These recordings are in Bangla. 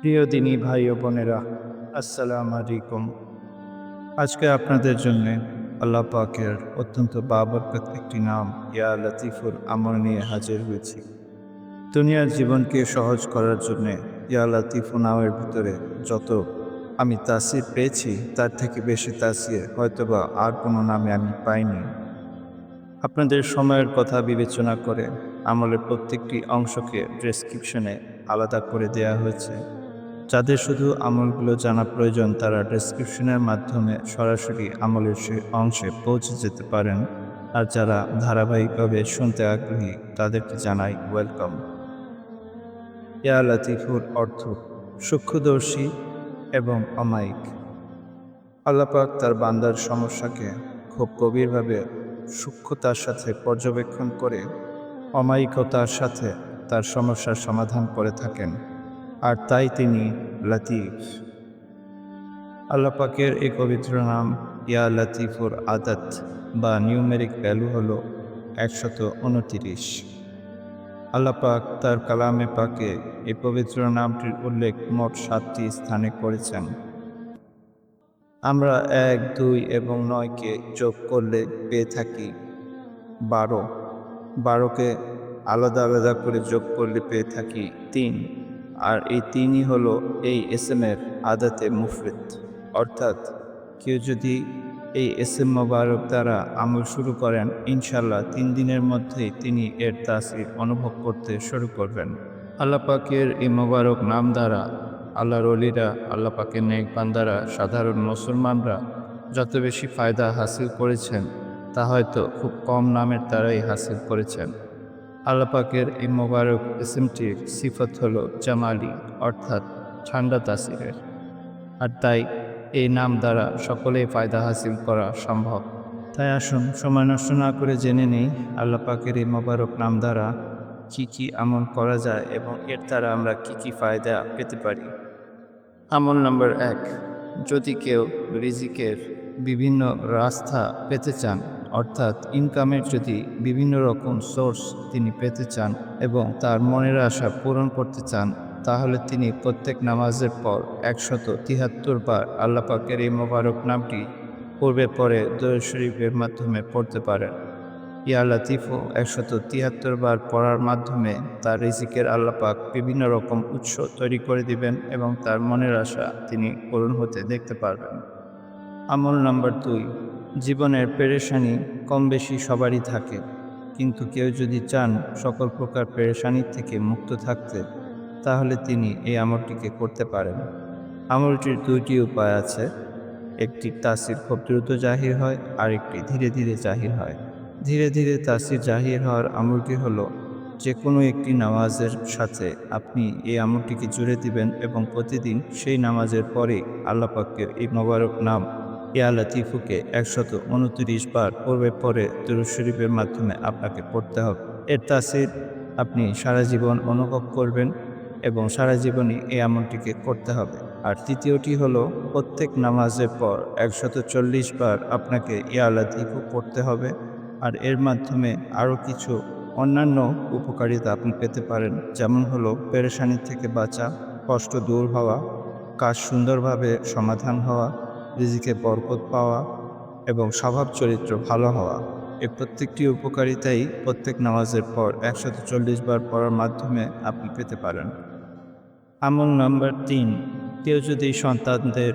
প্রিয় দিনী ভাই ও বোনেরা, আসসালাম আলাইকুম। আজকে আপনাদের জন্য আল্লাহ পাকের অত্যন্ত বাবরকত একটি নাম, ইয়া লতিফুর আমল নিয়ে হাজির হয়েছি। দুনিয়ার জীবনকে সহজ করার জন্য ইয়া লতিফু নামের ভিতরে যত আমি তাসির পেয়েছি, তার থেকে বেশি তাসির হয়তোবা আর কোনো নামে আমি পাইনি। আপনাদের সময়ের কথা বিবেচনা করে আমলের প্রত্যেকটি অংশকে ডেসক্রিপশনে আলাদা করে দেয়া হয়েছে। যাদের শুধু আমলগুলো জানা প্রয়োজন, তারা ডেসক্রিপশনের মাধ্যমে সরাসরি আমলের সে অংশে পৌঁছে যেতে পারেন। আর যারা ধারাবাহিকভাবে শুনতে আগ্রহী, তাদেরকে জানাই ওয়েলকাম ইয়া লাতিফুর অর্থ, সূক্ষ্মদর্শী এবং অমায়িক। আল্লাপাক তার বান্দার সমস্যাকে খুব গভীরভাবে সূক্ষ্মতার সাথে পর্যবেক্ষণ করে অমায়িকতার সাথে তার সমস্যার সমাধান করে থাকেন, আর তাই তিনি লতিফ। আল্লাপাকের এই পবিত্র নাম, ইয়া লতিফুর আদাত, বা নিউমেরিক ভ্যালু হল একশত উনতিরিশ। আল্লাপাক তার কালামে পাকে এই পবিত্র নামটির উল্লেখ মোট সাতটি স্থানে করেছেন। আমরা এক, দুই এবং নয়কে যোগ করলে পেয়ে থাকি বারো। বারোকে আলাদা আলাদা করে যোগ করলে পেয়ে থাকি তিন। আর এই তিনই হলো এই এস এম এর আদাতে মুফরিত অর্থাৎ কেউ যদি এই এস এম মোবারক দ্বারা আমল শুরু করেন ইনশাল্লাহ তিন দিনের মধ্যেই তিনি এর তাসির অনুভব করতে শুরু করবেন। আল্লাহ পাকের এই মোবারক নাম দ্বারা আল্লাহর অলিরা আল্লাহ পাকের নেক বান্দারা সাধারণ মুসলমানরা যত বেশি ফায়দা হাসিল করেছেন তা হয়তো খুব কম নামের দ্বারাই হাসিল করেছেন। আল্লাপাকের এই মোবারক ইসিমটির সিফত হল জামালি অর্থাৎ ঠান্ডা তাসিরের। আর তাই এই নাম দ্বারা সকলেই ফায়দা হাসিল করা সম্ভব। তাই আসুন সময় নষ্ট না করে জেনে নেই আল্লাপাকের এই মোবারক নাম দ্বারা কি কি আমল করা যায় এবং এর দ্বারা আমরা কি কি ফায়দা পেতে পারি। আমল নম্বর এক, যদি কেউ রিজিকের বিভিন্ন রাস্তা পেতে চান অর্থাৎ ইনকামের যদি বিভিন্ন রকম সোর্স তিনি পেতে চান এবং তার মনের আশা পূরণ করতে চান, তাহলে তিনি প্রত্যেক নামাজের পর একশত তিহাত্তর বার আল্লাপাকের এই মোবারক নামটি পূর্বে পরে দরুদ শরীফের মাধ্যমে পড়তে পারেন। ইয়া লাতিফও একশত তিয়াত্তর বার পড়ার মাধ্যমে তার রিজিকের আল্লাপাক বিভিন্ন রকম উৎস তৈরি করে দিবেন এবং তার মনের আশা তিনি পূরণ হতে দেখতে পারবেন। আমল নাম্বার দুই জীবনের পেরেশানি কম বেশি সবারই থাকে। কিন্তু কেউ যদি চান সকল প্রকার পেরেশানির থেকে মুক্ত থাকতে, তাহলে তিনি এই আমলটিকে করতে পারেন। আমলটির দুইটি উপায় আছে। একটি তাসির খুব দ্রুত জাহির হয় আর একটি ধীরে ধীরে জাহির হয়। ধীরে ধীরে তাসির জাহির হওয়ার আমলটি হলো যে কোনো একটি নামাজের সাথে আপনি এই আমলটিকে জুড়ে দিবেন এবং প্রতিদিন সেই নামাজের পরে আল্লাহ পাকের এই মোবারক নাম ইয়া লতিফুকে একশত উনত্রিশ বার পূর্বে পরে দুরুদ শরীফের মাধ্যমে আপনাকে পড়তে হবে। এর তাসির আপনি সারা জীবন অনুভব করবেন এবং সারা জীবনই এই আমলটিকে করতে হবে। আর তৃতীয়টি হলো, প্রত্যেক নামাজের পর একশত চল্লিশ বার আপনাকে ইয়া লতিফু পড়তে হবে। আর এর মাধ্যমে আরও কিছু অন্যান্য উপকারিতা আপনি পেতে পারেন। যেমন হলো, পেরেশানি থেকে বাঁচা, কষ্ট দূর হওয়া, কাজ সুন্দরভাবে সমাধান হওয়া রিজিকে বরকত পাওয়া এবং স্বভাব চরিত্র ভালো হওয়া। এই প্রত্যেকটি উপকারিতাই প্রত্যেক নামাজের পর একশত চল্লিশ বার পড়ার মাধ্যমে আপনি পেতে পারেন। আমল নাম্বার তিন, কেউ যদি সন্তানদের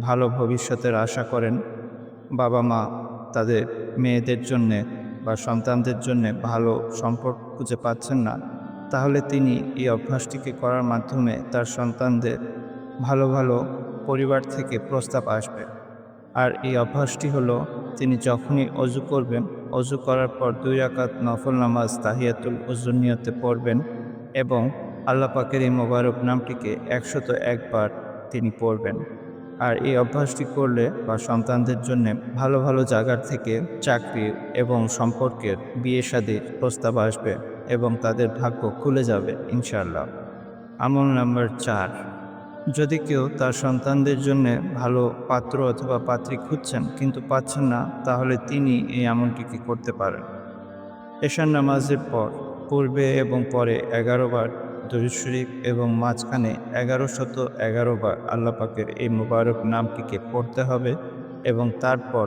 ভালো ভবিষ্যতের আশা করেন বাবা মা তাদের মেয়েদের জন্যে বা সন্তানদের জন্যে ভালো সম্পর্ক খুঁজে পাচ্ছেন না, তাহলে তিনি এই অভ্যাসটিকে করার মাধ্যমে তার সন্তানদের ভালো ভালো পরিবার থেকে প্রস্তাব আসবে। আর এই অভ্যাসটি হলো, তিনি যখনই অজু করবেন, অজু করার পর দুই রাকাত নফল নামাজ তাহিয়াতুল অজুনিয়তে পড়বেন এবং আল্লাহ পাকের এই মোবারক নামটিকে একশত একবার তিনি পড়বেন। আর এই অভ্যাসটি করলে বা সন্তানদের জন্য ভালো ভালো জায়গার থেকে চাকরি এবং সম্পর্কের বিয়ে শাদির প্রস্তাব আসবে এবং তাদের ভাগ্য খুলে যাবে ইনশাল্লাহ আমল নাম্বার চার। যদি কেউ তার সন্তানদের জন্য ভালো পাত্র অথবা পাত্রী খুঁজছেন, কিন্তু পাচ্ছেন না, তাহলে তিনি এই আমলটিকে করতে পারেন? এশার নামাজের পর, পূর্বে এবং পরে এগারো বার দরুদ শরীফ এবং মাঝখানে এগারো শত এগারো বার আল্লাহ পাকের এই মুবারক নামটিকে পড়তে হবে এবং তারপর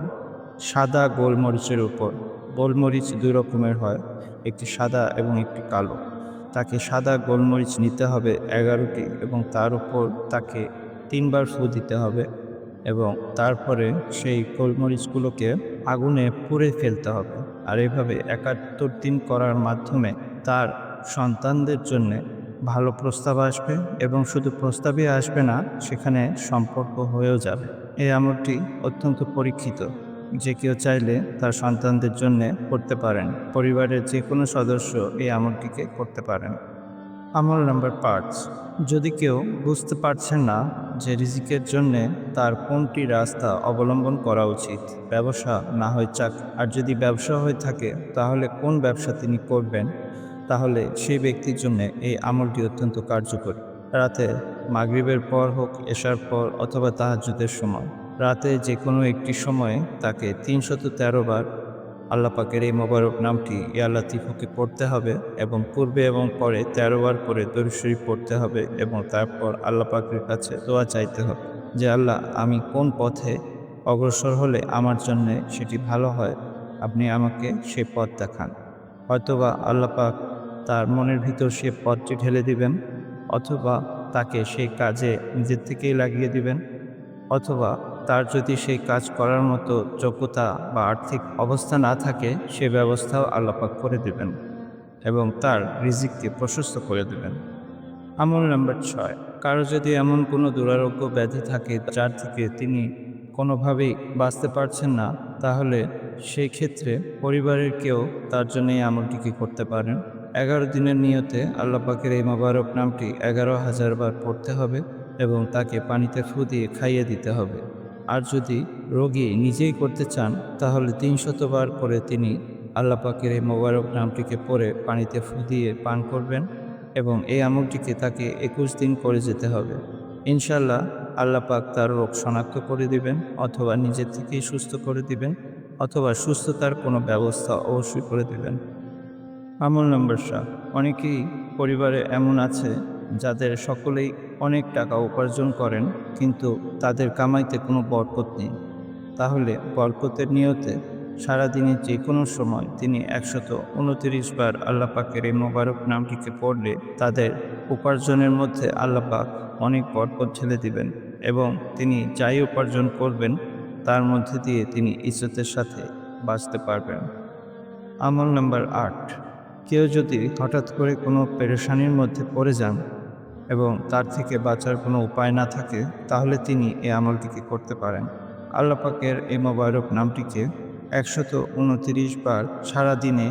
সাদা গোলমরিচের উপর, গোলমরিচ দুই রকমের হয়, একটি সাদা এবং একটি কালো। তাকে সাদা গোলমরিচ নিতে হবে এগারোটি এবং তার উপর তাকে তিনবার ফু দিতে হবে এবং তারপরে সেই গোলমরিচগুলোকে আগুনে পুড়ে ফেলতে হবে। আর এভাবে একাত্তর দিন করার মাধ্যমে তার সন্তানদের জন্য ভালো প্রস্তাব আসবে এবং শুধু প্রস্তাবই আসবে না, সেখানে সম্পর্ক হয়েও যাবে। এই আমলটি অত্যন্ত পরীক্ষিত। যে কেউ চাইলে তার সন্তানদের জন্য করতে পারেন। পরিবারের যে কোনো সদস্য এই আমলটিকে করতে পারেন। আমল নাম্বার পাঁচ, যদি কেউ বুঝতে পারছেন না যে রিজিকের জন্যে তার কোনটি রাস্তা অবলম্বন করা উচিত, ব্যবসা না হয় চাক, আর যদি ব্যবসা হয়ে থাকে তাহলে কোন ব্যবসা তিনি করবেন, তাহলে সেই ব্যক্তির জন্য এই আমলটি অত্যন্ত কার্যকরী। রাতে মাগরিবের পর হোক, এশার পর অথবা তাহাজ্জুদের সময়। রাতে যে কোনো একটি সময়ে তাকে তিনশত তেরো বার আল্লাহ পাকের এই মোবারক নামটি ইয়া লাতিফুকে পড়তে হবে এবং পূর্বে এবং পরে তেরো বার করে দরুদ শরীফ পড়তে হবে এবং তারপর আল্লাপাকের কাছে দোয়া চাইতে হবে যে, আল্লাহ, আমি কোন পথে অগ্রসর হলে আমার জন্যে সেটি ভালো হয়? আপনি আমাকে সে পথ দেখান। হয়তোবা আল্লাহ পাক তার মনের ভিতর সে পথটি ঢেলে দিবেন, অথবা তাকে সেই কাজে নিজের থেকেই লাগিয়ে দিবেন, অথবা তার যদি সেই কাজ করার মতো যোগ্যতা বা আর্থিক অবস্থা না থাকে, সে ব্যবস্থাও আল্লাপাক করে দেবেন এবং তার রিজিককে প্রশস্ত করে দেবেন। আমল নাম্বার ছয়, কারও যদি এমন কোনো দুরারোগ্য ব্যাধি থাকে যার থেকে তিনি কোনোভাবেই বাঁচতে পারছেন না, তাহলে সেই ক্ষেত্রে পরিবারের কেউ তার জন্য এই আমলটিকে করতে পারেন? এগারো দিনের নিয়তে আল্লাহ পাকের এই মোবারক নামটি এগারো হাজার বার পড়তে হবে এবং তাকে পানিতে ফু দিয়ে খাইয়ে দিতে হবে। আর যদি রোগী নিজেই করতে চান, তাহলে তিন শতবার করে তিনি আল্লাহ পাকের এই মোবারক নামটিকে পরে পানিতে ফু দিয়ে পান করবেন এবং এই আমলটিকে তাকে একুশ দিন করে যেতে হবে। ইনশাল্লাহ আল্লাহ পাক তার রোগ শনাক্ত করে দিবেন অথবা নিজের থেকেই সুস্থ করে দিবেন অথবা সুস্থতার কোনো ব্যবস্থা অবশ্যই করে দিবেন। আমল নম্বর সাত, অনেকেই পরিবারে এমন আছে যাদের সকলেই অনেক টাকা উপার্জন করেন, কিন্তু তাদের কামাইতে কোনো বরকত নেই। তাহলে বরকতের নিয়তে সারাদিনে যে কোনো সময় তিনি একশত উনতিরিশ বার আল্লাহ পাকের এই মোবারক নামটিকে পড়লে তাদের উপার্জনের মধ্যে আল্লাহ পাক অনেক বরকত ছেলে দিবেন এবং তিনি যাই উপার্জন করবেন, তার মধ্যে দিয়ে তিনি ইজ্জতের সাথে বাঁচতে পারবেন। আমল নাম্বার আট। কেউ যদি হঠাৎ করে কোনো পেরেশানির মধ্যে পড়ে যান এবং তার থেকে বাঁচার কোনো উপায় না থাকে, তাহলে তিনি এই আমলটিকে করতে পারেন। আল্লাপাকের এই মোবারক নামটিকে একশত উনতিরিশ বার সারাদিনে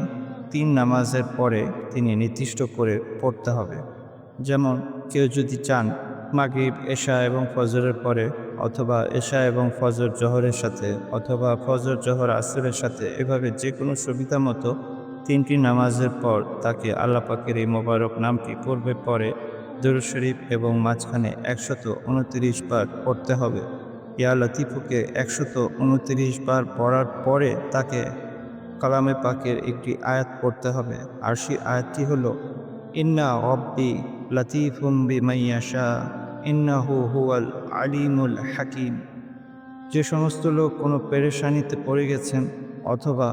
তিন নামাজের পরে তিনি নির্দিষ্ট করে পড়তে হবে। যেমন কেউ যদি চান মাগরিব, এশা এবং ফজরের পরে অথবা এশা এবং ফজর জহরের সাথে অথবা ফজর, জহর, আসরের সাথে এভাবে যে কোনো সুবিধা মতো তিনটি নামাজের পর তাকে আল্লাপাকের এই মোবারক নামটি পূর্বে পরে দরুদ শরীফ এবং মাঝখানে একশত উনত্রিশ বার পড়তে হবে। ইয়া লতিফুকে একশত উনত্রিশ বার পড়ার পরে তাকে কালামে পাকের একটি আয়াত পড়তে হবে। আর সেই আয়াতটি হল, ইন্না অব্বি লতিফুম বিমাইয়াশা ইন্নাহু হুয়াল আলিমুল হাকিম। যে সমস্ত লোক কোনো পেরেশানিতে পড়ে গেছেন অথবা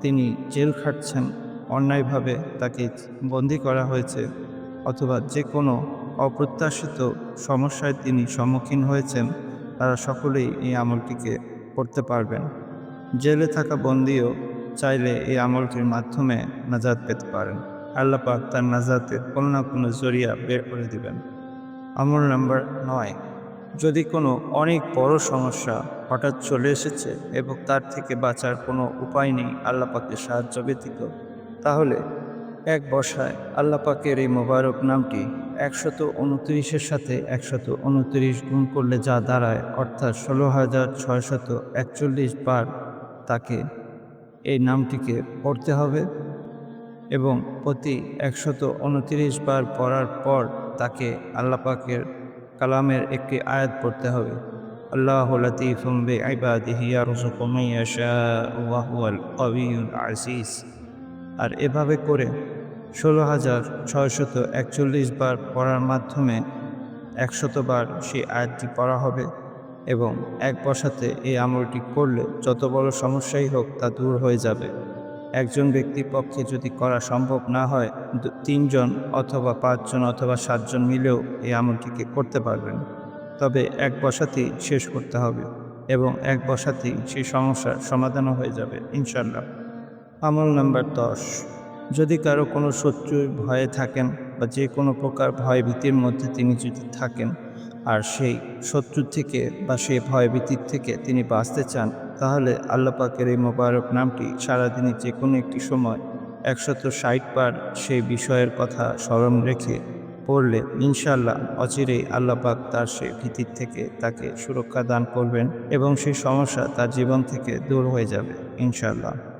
তিনি জেল খাটছেন, অন্যায়ভাবে তাকে বন্দি করা হয়েছে। অথবা যে কোনো অপ্রত্যাশিত সমস্যায় তিনি সম্মুখীন হয়েছেন, তারা সকলেই এই আমলটিকে করতে পারবেন। জেলে থাকা বন্দিও চাইলে এই আমলটির মাধ্যমে নাজাদ পেতে পারেন। আল্লাহ পাক তার নাজাতের কোনো না কোনো জরিয়া বের করে দিবেন। আমল নাম্বার নয়, যদি কোনো অনেক বড় সমস্যা হঠাৎ চলে এসেছে এবং তার থেকে বাঁচার কোনো উপায় নেই আল্লাহ পাকের সাহায্য ব্যতীত, তাহলে এক বসায়। আল্লাপাকের এই মোবারক নামটি একশত উনত্রিশের সাথে একশত উনত্রিশ গুণ করলে যা দাঁড়ায়, অর্থাৎ ষোলো হাজার ছয়শত একচল্লিশ বার তাকে এই নামটিকে পড়তে হবে এবং প্রতি একশত উনত্রিশ বার পড়ার পর তাকে আল্লাপাকের কালামের একটি আয়াত পড়তে হবে। আল্লাহ লতিফুম বে আইবাদিহি ইয়ারযুকু মান ইয়াশাউ ওয়া হুয়াল কাবিয়্যুল আর এভাবে করে ষোলো হাজার ছয়শত একচল্লিশ বার পড়ার মাধ্যমে একশতবার সেই আয়াতটি পড়া হবে এবং এক বসাতে এই আমলটি করলে যত বড় সমস্যাই হোক তা দূর হয়ে যাবে। একজন ব্যক্তির পক্ষে যদি করা সম্ভব না হয় তিনজন অথবা পাঁচজন অথবা সাতজন মিলেও এই আমলটিকে করতে পারবেন। তবে এক বসাতেই শেষ করতে হবে এবং এক বসাতেই সেই সমস্যার সমাধানও হয়ে যাবে ইনশাল্লাহ আমল নাম্বার দশ। যদি কারও কোনো শত্রুর ভয়ে থাকেন বা যে কোনো প্রকার ভয় ভীতির মধ্যে তিনি যদি থাকেন আর সেই শত্রু থেকে বা সেই ভয় ভীতির থেকে তিনি বাঁচতে চান, তাহলে আল্লাহ পাকের এই মোবারক নামটি সারাদিনে যে কোনো একটি সময় একশত ষাট বার সেই বিষয়ের কথা স্মরণ রেখে পড়লে ইনশাল্লাহ অচিরেই আল্লাহ পাক তার সেই ভীতির থেকে তাকে সুরক্ষা দান করবেন এবং সেই সমস্যা তার জীবন থেকে দূর হয়ে যাবে ইনশাল্লাহ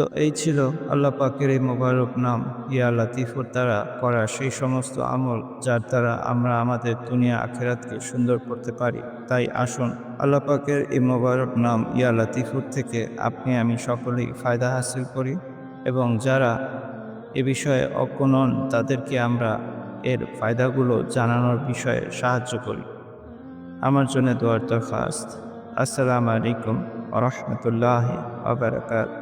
তো এই ছিল আল্লাহ পাকের এই মোবারক নাম। ইয়া লাতিফুর দ্বারা করা সেই সমস্ত আমল যার দ্বারা আমরা আমাদের দুনিয়া আখেরাতকে সুন্দর করতে পারি। তাই আসুন, আল্লাহ পাকের এই মোবারক নাম ইয়া লাতিফুর থেকে আপনি আমি সকলেই ফায়দা হাসিল করি এবং যারা এ বিষয়ে অজ্ঞ নন, তাদেরকে আমরা এর ফায়দাগুলো জানানোর বিষয়ে সাহায্য করি। আমার জন্য দোয়ার দরখাস্ত। আসসালামু আলাইকুম রহমতুল্লাহ আবরকাত